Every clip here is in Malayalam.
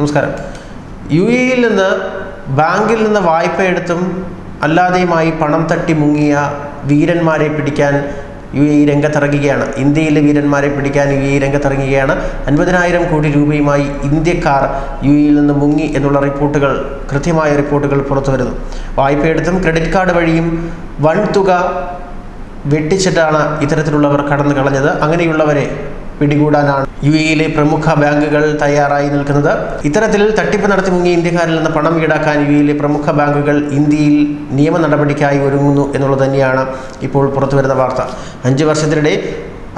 നമസ്കാരം. യു എയിൽ നിന്ന് ബാങ്കിൽ നിന്ന് വായ്പ എടുത്തും അല്ലാതെയുമായി പണം തട്ടി മുങ്ങിയ വീരന്മാരെ പിടിക്കാൻ യു എ രംഗത്തിറങ്ങുകയാണ്. ഇന്ത്യയിലെ വീരന്മാരെ പിടിക്കാൻ യു എ രംഗത്തിറങ്ങുകയാണ്. അൻപതിനായിരം കോടി രൂപയുമായി ഇന്ത്യക്കാർ യു എയിൽ നിന്ന് മുങ്ങി എന്നുള്ള റിപ്പോർട്ടുകൾ കൃത്യമായ റിപ്പോർട്ടുകൾ പുറത്തു വരുന്നു. വായ്പയെടുത്തും ക്രെഡിറ്റ് കാർഡ് വഴിയും വൺ തുക വെട്ടിച്ചിട്ടാണ് ഇത്തരത്തിലുള്ളവർ കടന്നു കളഞ്ഞത് അങ്ങനെയുള്ളവരെ പിടികൂടാനാണ് യു എയിലെ പ്രമുഖ ബാങ്കുകൾ തയ്യാറായി നിൽക്കുന്നത്. ഇത്തരത്തിൽ തട്ടിപ്പ് നടത്തി മുങ്ങിയ ഇന്ത്യക്കാരിൽ നിന്ന് പണം ഈടാക്കാൻ യു എയിലെ പ്രമുഖ ബാങ്കുകൾ ഇന്ത്യയിൽ നിയമ നടപടിക്കായി ഒരുങ്ങുന്നു എന്നുള്ളത് തന്നെയാണ് ഇപ്പോൾ പുറത്തുവരുന്ന വാർത്ത. അഞ്ച് വർഷത്തിനിടെ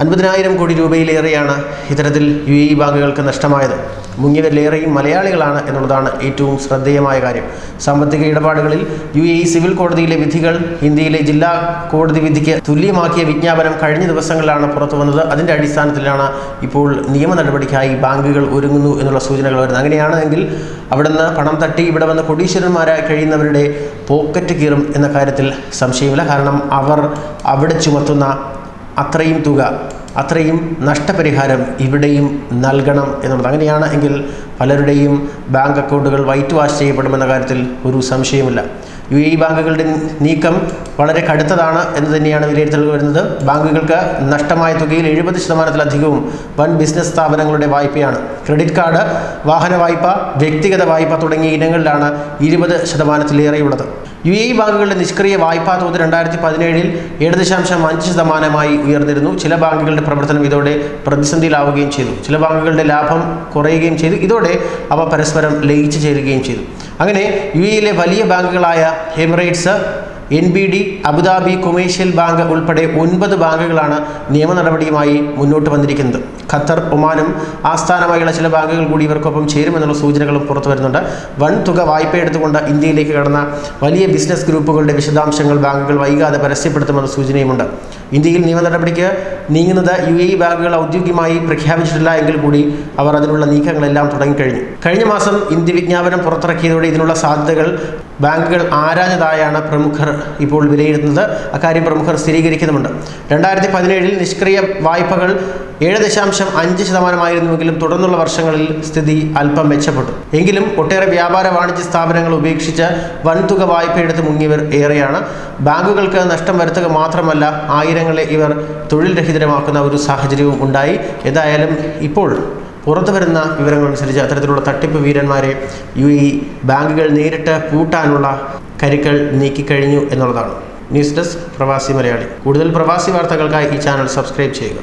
അൻപതിനായിരം കോടി രൂപയിലേറെയാണ് ഇത്തരത്തിൽ യു എ ബാങ്കുകൾക്ക് നഷ്ടമായത്. മുങ്ങിയവരിലേറെയും മലയാളികളാണ് എന്നുള്ളതാണ് ഏറ്റവും ശ്രദ്ധേയമായ കാര്യം. സാമ്പത്തിക ഇടപാടുകളിൽ യു എ സിവിൽ കോടതിയിലെ വിധികൾ ഇന്ത്യയിലെ ജില്ലാ കോടതി വിധിക്ക് തുല്യമാക്കിയ വിജ്ഞാപനം കഴിഞ്ഞ ദിവസങ്ങളിലാണ് പുറത്തു വന്നത് അതിന്റെ അടിസ്ഥാനത്തിലാണ് ഇപ്പോൾ നിയമ നടപടിക്കായി ബാങ്കുകൾ ഒരുങ്ങുന്നു എന്നുള്ള സൂചനകൾ വരുന്നത്. അങ്ങനെയാണെങ്കിൽ അവിടുന്ന് പണം തട്ടി ഇവിടെ വന്ന് കൊടീശ്വരന്മാരായി കഴിയുന്നവരുടെ പോക്കറ്റ് കീറും എന്ന കാര്യത്തിൽ സംശയമില്ല. കാരണം അവർ അവിടെ ചുമത്തുന്ന അത്രയും തുക അത്രയും നഷ്ടപരിഹാരം ഇവിടെയും നൽകണം എന്നുള്ളത്. അങ്ങനെയാണ് എങ്കിൽ പലരുടെയും ബാങ്ക് അക്കൗണ്ടുകൾ വൈറ്റ് വാഷ് ചെയ്യപ്പെടുമെന്ന കാര്യത്തിൽ ഒരു സംശയമില്ല യു എ ബാങ്കുകളുടെ നീക്കം വളരെ കടുത്തതാണ് എന്ന് തന്നെയാണ് വിലയിരുത്തൽ വരുന്നത്. ബാങ്കുകൾക്ക് നഷ്ടമായ തുകയിൽ എഴുപത് ശതമാനത്തിലധികവും വൻ ബിസിനസ് സ്ഥാപനങ്ങളുടെ വായ്പയാണ്. ക്രെഡിറ്റ് കാർഡ് വാഹന വായ്പ വ്യക്തിഗത വായ്പ തുടങ്ങിയ ഇനങ്ങളിലാണ് ഇരുപത് ശതമാനത്തിലേറെയുള്ളത്. യു എ ബാങ്കുകളുടെ നിഷ്ക്രിയ വായ്പാ തോത് രണ്ടായിരത്തി പതിനേഴിൽ ഏഴ് ദശാംശം അഞ്ച് ശതമാനമായി ഉയർന്നിരുന്നു. ചില ബാങ്കുകളുടെ പ്രവർത്തനം ഇതോടെ പ്രതിസന്ധിയിലാവുകയും ചെയ്തു. ചില ബാങ്കുകളുടെ ലാഭം കുറയുകയും ചെയ്തു. ഇതോടെ അവ പരസ്പരം ലയിച്ചു ചേരുകയും ചെയ്തു. അങ്ങനെ യു എയിലെ വലിയ ബാങ്കുകളായ Emirates N B D Abu Dhabi commercial bank ഉൾപ്പെടെ ഒൻപത് ബാങ്കുകളാണ് നിയമ നടപടിയുമായി മുന്നോട്ട് വന്നിരിക്കുന്നത്. ഖത്തർ ഒമാനും ആസ്ഥാനമായുള്ള ചില ബാങ്കുകൾ കൂടി ഇവർക്കൊപ്പം ചേരുമെന്നുള്ള സൂചനകളും പുറത്തു വരുന്നുണ്ട്. വൻ തുക വായ്പ എടുത്തുകൊണ്ട് ഇന്ത്യയിലേക്ക് കടന്ന വലിയ ബിസിനസ് ഗ്രൂപ്പുകളുടെ വിശദാംശങ്ങൾ ബാങ്കുകൾ വൈകാതെ പരസ്യപ്പെടുത്തുമെന്ന സൂചനയുമുണ്ട്. ഇന്ത്യയിൽ നിയമ നടപടിക്ക് നീങ്ങുന്നത് യു എ ബാങ്കുകൾ ഔദ്യോഗികമായി പ്രഖ്യാപിച്ചിട്ടില്ല എങ്കിൽ കൂടി അവർ അതിനുള്ള നീക്കങ്ങളെല്ലാം തുടങ്ങിക്കഴിഞ്ഞു. കഴിഞ്ഞ മാസം ഇന്ത്യ വിജ്ഞാപനം പുറത്തിറക്കിയതോടെ ഇതിനുള്ള സാധ്യതകൾ ബാങ്കുകൾ ആരാഞ്ഞതായാണ് പ്രമുഖർ ഇപ്പോൾ വിലയിരുത്തുന്നത്. അക്കാര്യം പ്രമുഖർ സ്ഥിരീകരിക്കുന്നുമുണ്ട്. രണ്ടായിരത്തി പതിനേഴിൽ നിഷ്ക്രിയ വായ്പകൾ ഏഴ് ദശാംശം അഞ്ച് ശതമാനമായിരുന്നുവെങ്കിലും തുടർന്നുള്ള വർഷങ്ങളിൽ സ്ഥിതി അല്പം മെച്ചപ്പെട്ടു. എങ്കിലും ഒട്ടേറെ വ്യാപാര വാണിജ്യ സ്ഥാപനങ്ങൾ ഉപേക്ഷിച്ച് വൻതുക വായ്പയെടുത്ത് മുങ്ങിയവർ ഏറെയാണ്. ബാങ്കുകൾക്ക് നഷ്ടം വരുത്തുക മാത്രമല്ല ആയിരങ്ങളെ ഇവർ തൊഴിൽ രഹിതരമാക്കുന്ന ഒരു സാഹചര്യവും ഉണ്ടായി. ഏതായാലും ഇപ്പോൾ പുറത്തു വരുന്ന വിവരങ്ങളനുസരിച്ച് അത്തരത്തിലുള്ള തട്ടിപ്പ് വീരന്മാരെ യു എ ബാങ്കുകൾ നേരിട്ട് പൂട്ടാനുള്ള കരുക്കൾ നീക്കിക്കഴിഞ്ഞു എന്നുള്ളതാണ്. ന്യൂസ് ഡെസ്ക് പ്രവാസി മലയാളി. കൂടുതൽ പ്രവാസി വാർത്തകൾക്കായി ഈ ചാനൽ സബ്സ്ക്രൈബ് ചെയ്യുക.